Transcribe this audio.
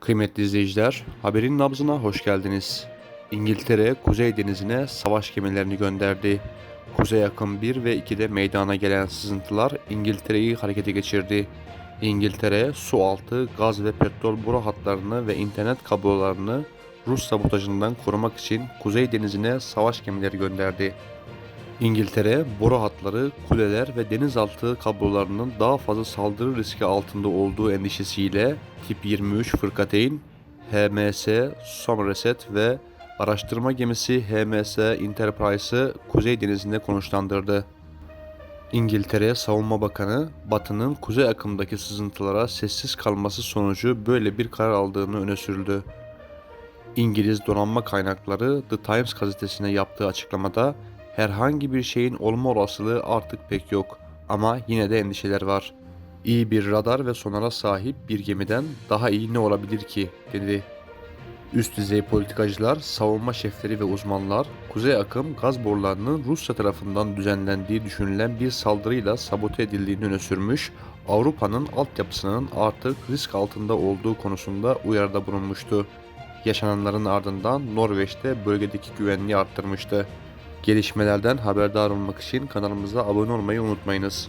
Kıymetli izleyiciler, haberin nabzına hoş geldiniz. İngiltere, Kuzey Denizi'ne savaş gemilerini gönderdi. Kuzey akım 1 ve 2'de meydana gelen sızıntılar İngiltere'yi harekete geçirdi. İngiltere, su altı, gaz ve petrol boru hatlarını ve internet kablolarını Rus sabotajından korumak için Kuzey Denizi'ne savaş gemileri gönderdi. İngiltere, boru hatları, kuleler ve denizaltı kablolarının daha fazla saldırı riski altında olduğu endişesiyle Tip 23 Fırkateyn, HMS Somerset ve araştırma gemisi HMS Enterprise'ı Kuzey Denizi'nde konuşlandırdı. İngiltere Savunma Bakanı, Batı'nın kuzey akımdaki sızıntılara sessiz kalması sonucu böyle bir karar aldığını öne sürdü. İngiliz donanma kaynakları The Times gazetesine yaptığı açıklamada herhangi bir şeyin olma olasılığı artık pek yok ama yine de endişeler var. İyi bir radar ve sonara sahip bir gemiden daha iyi ne olabilir ki dedi. Üst düzey politikacılar, savunma şefleri ve uzmanlar kuzey akım gaz borularının Rusya tarafından düzenlendiği düşünülen bir saldırıyla sabote edildiğini öne sürmüş, Avrupa'nın altyapısının artık risk altında olduğu konusunda uyarıda bulunmuştu. Yaşananların ardından Norveç'te bölgedeki güvenliği arttırmıştı. Gelişmelerden haberdar olmak için kanalımıza abone olmayı unutmayınız.